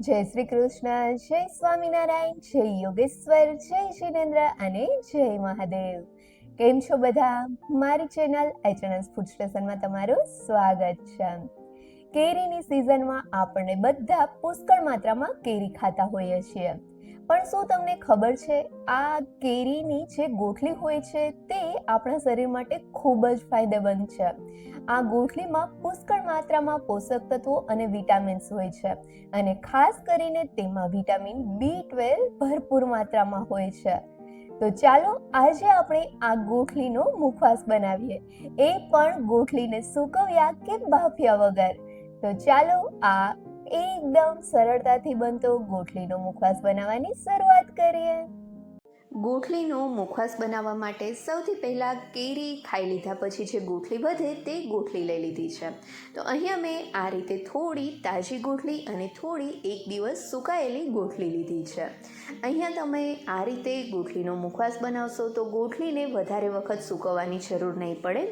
જય શ્રી કૃષ્ણ, જય સ્વામિનારાયણ, જય યોગેશ્વર, જય જિનેન્દ્ર અને જય મહાદેવ. કેમ છો બધા? મારી ચેનલ એચએનએસ ફૂડ સ્ટેશનમાં તમારું સ્વાગત છે. કેરીની સિઝનમાં આપણને બધા પુષ્કળ માત્રામાં કેરી ખાતા હોઈએ છીએ. પણ શું તમને ખબર છે? આ કેરીની જે ગોઠલી હોય છે તે આપણા શરીર માટે ખૂબ જ ફાયદેમંદ છે. આ ગોઠલીમાં પુષ્કળ માત્રામાં પોષક તત્વો અને વિટામિન્સ હોય છે અને ખાસ કરીને તેમાં વિટામિન બી ટ્વેલ્વ ભરપૂર માત્રામાં હોય છે. તો ચાલો આજે આપણે આ ગોઠલીનો મુખવાસ બનાવીએ. એ પણ ગોઠલીને સૂકવ્યા કે બાફ્યા વગર. તો ચાલો આ એકદમ સરળતાથી બનતો ગોઠલીનો મુખવાસ બનાવવાની શરૂઆત કરીએ. ગોઠલીનો મુખવાસ બનાવવા માટે સૌથી પહેલાં કેરી ખાઈ લીધા પછી જે ગોઠલી વધે તે ગોઠલી લઈ લીધી છે. તો અહીંયા મેં આ રીતે થોડી તાજી ગોઠલી અને થોડી એક દિવસ સુકાયેલી ગોઠલી લીધી છે. અહીંયા તમે આ રીતે ગોઠલીનો મુખવાસ બનાવશો તો ગોઠલીને વધારે વખત સૂકવવાની જરૂર નહીં પડે.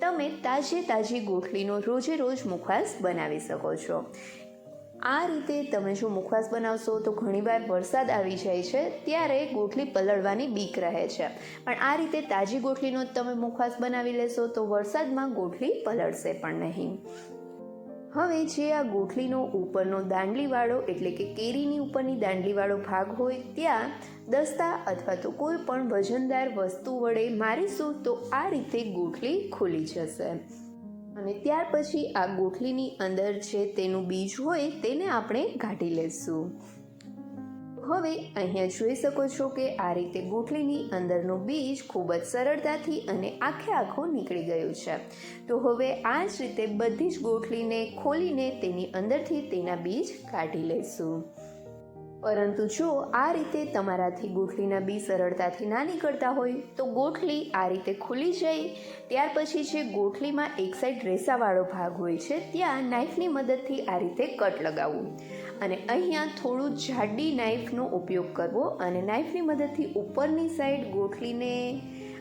તમે તાજે તાજી ગોઠલીનો રોજે રોજ મુખવાસ બનાવી શકો છો. આ રીતે તમે જો મુખવાસ બનાવશો તો ઘણીવાર વરસાદ આવી જાય છે, ત્યારે ગોઠલી પલળવાની બીક રહે છે. પણ આ રીતે તાજી ગોઠલીનો તમે મુખવાસ બનાવી લેશો તો વરસાદમાં ગોઠલી પલળશે પણ નહીં. હવે જે આ ગોઠલીનો ઉપરનો દાંડલીવાળો એટલે કે કેરીની ઉપરની દાંડલીવાળો ભાગ હોય, ત્યાં દસ્તા અથવા તો કોઈ પણ વજનદાર વસ્તુ વડે મારીશું તો આ રીતે ગોઠલી ખુલી જશે. અને ત્યાર પછી આ ગોઠલીની અંદર જે તેનું બીજ હોય તેને આપણે કાઢી લઈશું હવે અહીંયા જોઈ શકો છો કે આ રીતે ગોઠલીની અંદરનું બીજ ખૂબ જ સરળતાથી અને આખે આખું નીકળી ગયું છે. તો હવે આ જ રીતે બધી જ ગોઠલીને ખોલીને તેની અંદરથી તેના બીજ કાઢી લઈશું પરંતુ જો આ રીતે તમારાથી ગોઠલીના બી સરળતાથી ના નીકળતા હોય, તો ગોઠલી આ રીતે ખુલી જાય. ત્યાર પછી જે ગોઠલીમાં એક સાઈડ રેસાવાળો ભાગ હોય છે, ત્યાં નાઈફની મદદથી આ રીતે કટ લગાવવું. અને અહીંયા થોડું જાડી નાઈફનો ઉપયોગ કરવો અને નાઈફની મદદથી ઉપરની સાઈડ ગોઠલીને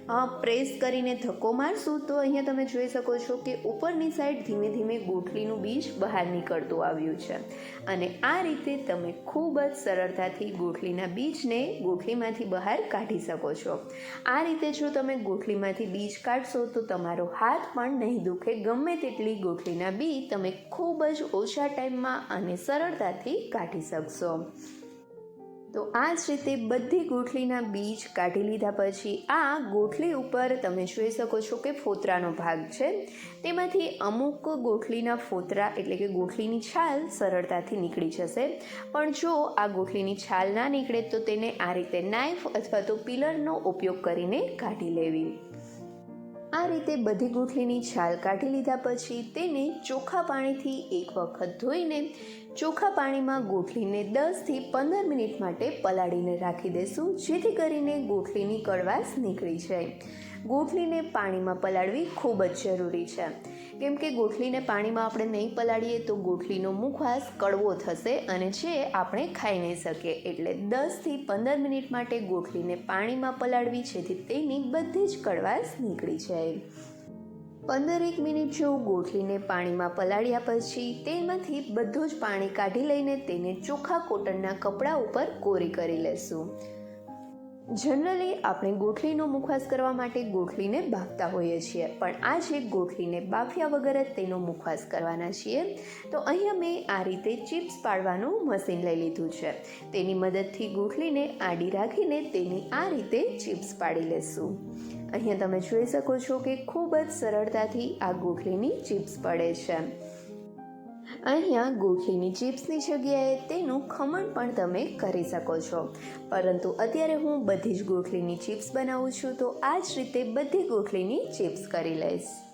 પ્રેસ કરીને ધક્કો મારશું તો અહીંયા તમે જોઈ શકો છો કે ઉપરની સાઈડ ધીમે ધીમે ગોઠલીનું બીજ બહાર નીકળતું આવ્યું છે. અને આ રીતે તમે ખૂબ જ સરળતાથી ગોઠલીના બીજને ગોઠલીમાંથી બહાર કાઢી શકો છો. આ રીતે જો તમે ગોઠલીમાંથી બીજ કાઢશો તો તમારો હાથ પણ નહીં દુખે, ગમે તેટલી ગોઠલીના બી તમે ખૂબ જ ઓછા ટાઈમમાં અને સરળતાથી કાઢી શકશો. તો આ જ રીતે બધી ગોઠલીના બીજ કાઢી લીધા પછી આ ગોઠલી ઉપર તમે જોઈ શકો છો કે ફોતરાનો ભાગ છે. તેમાંથી અમુક ગોઠલીના ફોતરા એટલે કે ગોઠલીની છાલ સરળતાથી નીકળી જશે. પણ જો આ ગોઠલીની છાલ ના નીકળે તો તેને આ રીતે નાઇફ અથવા તો પિલરનો ઉપયોગ કરીને કાઢી લેવી. આ રીતે બધી ગોઠલીની છાલ કાઢી લીધા પછી તેને ચોખ્ખા પાણીથી એક વખત ધોઈને ચોખ્ખા પાણીમાં ગોઠલીને દસથી પંદર મિનિટ માટે પલાળીને રાખી દેશું, જેથી કરીને ગોઠલીની કડવાશ નીકળી જાય. ગોઠલીને પાણીમાં પલાળવી ખૂબ જ જરૂરી છે. કેમ કે ગોઠલીને પાણીમાં આપણે નહીં પલાળીએ તો ગોઠલીનો મુખવાસ કડવો થશે અને જે આપણે ખાઈ નહીં શકીએ. એટલે દસથી પંદર મિનિટ માટે ગોઠલીને પાણીમાં પલાળવી, જેથી તેની બધી જ કડવાશ નીકળી જાય. પંદરેક મિનિટ જો ગોઠલીને પાણીમાં પલાળ્યા પછી તેમાંથી બધું જ પાણી કાઢી લઈને તેને ચોખ્ખા કોટનના કપડાં ઉપર કોરી કરી લેશું. જનરલી આપણે ગોઠલીનો મુખવાસ કરવા માટે ગોઠલીને બાફતા હોઈએ છીએ. પણ આજે ગોઠલીને બાફ્યા વગર જ તેનો મુખવાસ કરવાના છીએ. તો અહીંયા મેં આ રીતે ચિપ્સ પાડવાનું મશીન લઈ લીધું છે. તેની મદદથી ગોઠલીને આડી રાખીને તેની આ રીતે ચિપ્સ પાડી લેશું. અહીંયા તમે જોઈ શકો છો કે ખૂબ જ સરળતાથી આ ગોઠલીની ચિપ્સ પડે છે. અહીંયા ગોઠલીની ચિપ્સની જગ્યાએ તેનું ખમણ પણ તમે કરી શકો છો. પરંતુ અત્યારે હું બધી જ ગોઠલીની ચિપ્સ બનાવું છું, તો આ જ રીતે બધી ગોઠલીની ચિપ્સ કરી લઈશ.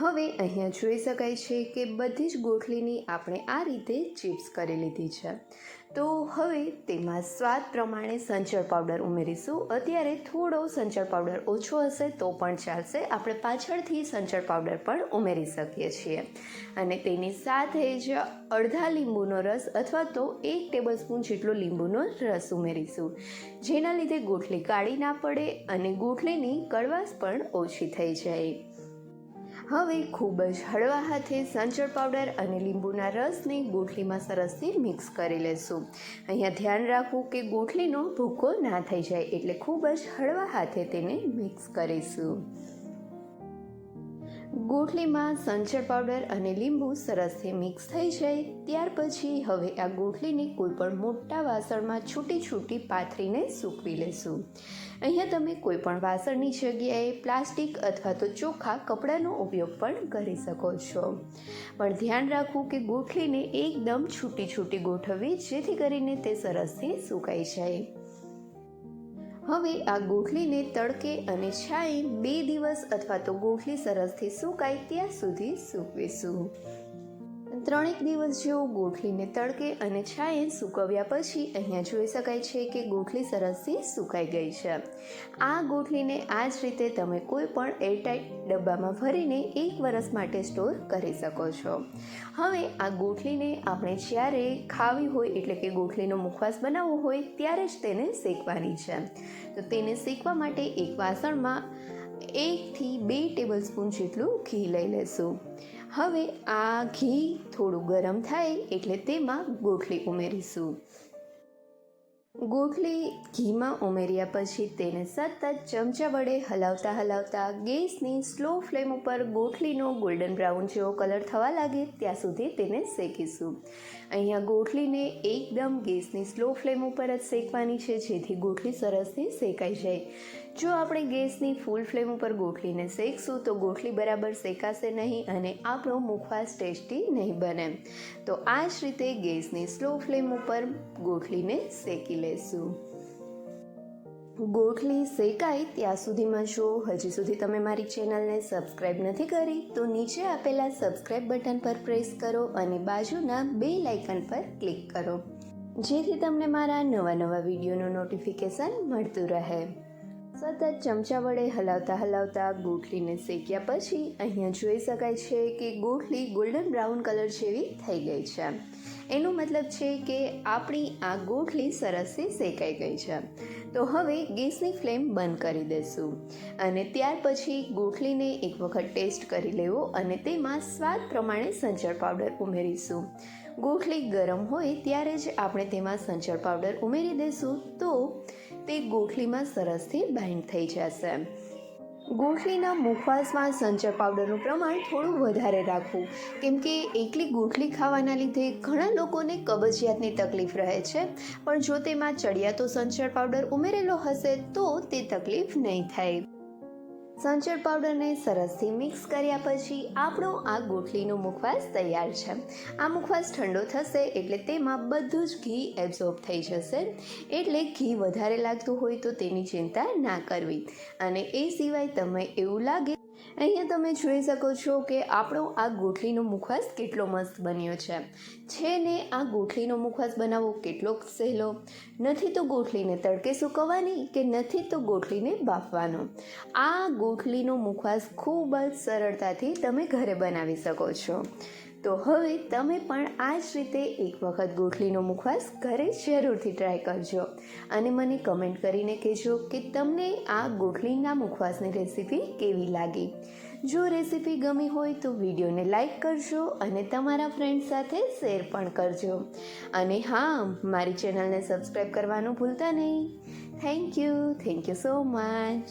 હવે અહીંયા જોઈ શકાય છે કે બધી જ ગોઠલીની આપણે આ રીતે ચિપ્સ કરી લીધી છે. તો હવે તેમાં સ્વાદ પ્રમાણે સંચળ પાવડર ઉમેરીશું. અત્યારે થોડો સંચળ પાવડર ઓછો હશે તો પણ ચાલશે. આપણે પાછળથી સંચળ પાવડર પણ ઉમેરી શકીએ છીએ. અને તેની સાથે જ અડધા લીંબુનો રસ અથવા તો એક ટેબલ સ્પૂન જેટલો લીંબુનો રસ ઉમેરીશું. જેના લીધે ગોઠલી કાળી ના પડે અને ગોઠલીની કડવાશ પણ ઓછી થઈ જાય. હવે ખૂબ જ હળવા હાથે સંચળ પાવડર અને લીંબુના રસને ગોઠલીમાં સરસથી મિક્સ કરી લેશું. અહીંયા ધ્યાન રાખવું કે ગોઠલીનો ભૂકો ના થઈ જાય એટલે ખૂબ જ હળવા હાથે તેને મિક્સ કરીશું. ગોઠલીમાં સંચળ પાવડર અને લીંબુ સરસથી મિક્સ થઈ જાય, ત્યાર પછી હવે આ ગોઠલીને કોઈ પણ મોટા વાસણમાં છૂટી છૂટી પાથરીને સૂકવી લેશું. અહીંયા તમે કોઈ પણ વાસણની જગ્યાએ પ્લાસ્ટિક અથવા તો ચોખ્ખા કપડાનો ઉપયોગ પણ કરી શકો છો. પણ ધ્યાન રાખવું કે ગોઠલીને એકદમ છૂટી છૂટી ગોઠવવી, જેથી કરીને તે સરસથી સુકાઈ જાય. હવે આ ગોઠલીને તડકે અને છાંય બે દિવસ અથવા તો ગોઠલી સરસથી સુકાય ત્યાં સુધી સૂકવીશું. ત્રણેક દિવસ જેવું ગોઠલીને તડકે અને છાંયે સૂકવ્યા પછી અહીંયા જોઈ શકાય છે કે ગોઠલી સરસથી સુકાઈ ગઈ છે. આ ગોઠલીને આ જ રીતે તમે કોઈ પણ એરટાઈટ ડબ્બામાં ભરીને એક વરસ માટે સ્ટોર કરી શકો છો. હવે આ ગોઠલીને આપણે જ્યારે ખાવી હોય એટલે કે ગોઠલીનો મુખવાસ બનાવવો હોય ત્યારે જ તેને શેકવાની છે. તો તેને શેકવા માટે એક વાસણમાં એકથી બે ટેબલ સ્પૂન જેટલું ઘી લઈ લેશું. હવે આ ઘી થોડું ગરમ થાય એટલે તેમાં ગોઠલી ઉમેરીશું. ગોઠલી ઘીમાં ઉમેર્યા પછી તેને સતત ચમચા વડે હલાવતા હલાવતા ગેસની સ્લો ફ્લેમ ઉપર ગોઠલીનો ગોલ્ડન બ્રાઉન જેવો કલર થવા લાગે ત્યાં સુધી તેને શેકીશું. અહીંયા ગોઠલીને એકદમ ગેસની સ્લો ફ્લેમ ઉપર જ શેકવાની છે જેથી ગોઠલી સરસથી શેકાઈ જાય. જો આપણે ગેસની ફૂલ ફ્લેમ ઉપર ગોઠલીને શેકશું, તો ગોઠલી બરાબર શેકાશે નહીં અને આપણો મુખવાસ ટેસ્ટી નહીં બને. તો આ જ રીતે ગેસની સ્લો ફ્લેમ ઉપર ગોઠલીને શેકી લેશું. ગોઠલી શેકાય ત્યાં સુધીમાં જો હજી સુધી તમે મારી ચેનલને સબસ્ક્રાઇબ નથી કરી, તો નીચે આપેલા સબસ્ક્રાઇબ બટન પર પ્રેસ કરો અને બાજુના બે લાઇકન પર ક્લિક કરો. જેથી તમને મારા નવા નવા વિડીયોનું નોટિફિકેશન મળતું રહે. સતત ચમચા વડે હલાવતા હલાવતા ગોઠલીને શેક્યા પછી અહીંયા જોઈ શકાય છે કે ગોઠલી ગોલ્ડન બ્રાઉન કલર જેવી થઈ ગઈ છે. એનો મતલબ છે કે આપણી આ ગોઠલી સરસથી શેકાઈ ગઈ છે. તો હવે ગેસની ફ્લેમ બંધ કરી દેશું અને ત્યાર પછી ગોઠલીને એક વખત ટેસ્ટ કરી લેવો અને તેમાં સ્વાદ પ્રમાણે સંચળ પાવડર ઉમેરીશું. ગોઠલી ગરમ હોય ત્યારે જ આપણે તેમાં સંચળ પાવડર ઉમેરી દઈશું તો તે ગોઠલીમાં સરસથી બાઇન્ડ થઈ જશે. ગોઠલીના મુખવાસમાં સંચર પાવડરનું પ્રમાણ થોડું વધારે રાખવું. કેમ કે એકલી ગોઠલી ખાવાના લીધે ઘણા લોકોને કબજિયાતની તકલીફ રહે છે. પણ જો તેમાં ચડિયાતો સંચર પાવડર ઉમેરેલો હશે તો તે તકલીફ નહીં થાય. સંચર પાવડરને સરસથી મિક્સ કર્યા પછી આપણો આ ગોઠલીનો મુખવાસ તૈયાર છે. આ મુખવાસ ઠંડો થશે એટલે તેમાં બધું જ ઘી એબ્ઝોર્બ થઈ જશે. એટલે ઘી વધારે લાગતું હોય તો તેની ચિંતા ના કરવી. અને એ સિવાય તમે એવું લાગે અહીંયા તમે જોઈ શકો છો કે આપણો આ ગોઠલીનો મુખવાસ કેટલો મસ્ત બન્યો છે. છે ને આ ગોઠલીનો મુખવાસ બનાવવો કેટલો સહેલો. નથી તો ગોઠલીને તડકે સૂકવવાની કે નથી તો ગોઠલીને બાફવાનો. આ ગોઠલીનો મુખવાસ ખૂબ જ સરળતાથી તમે ઘરે બનાવી શકો છો. તો હવે તમે પણ આ જ રીતે એક વખત ગોઠલીનો મુખવાસ ઘરે જરૂરથી ટ્રાય કરજો. અને મને કમેન્ટ કરીને કહેજો કે તમને આ ગોઠલીના મુખવાસની રેસીપી કેવી લાગી? જો રેસીપી ગમી હોય તો વિડીયોને લાઈક કરજો અને તમારા ફ્રેન્ડ સાથે શેર પણ કરજો. અને હા, મારી ચેનલને સબસ્ક્રાઈબ કરવાનું ભૂલતા નહીં. Thank you thank you so much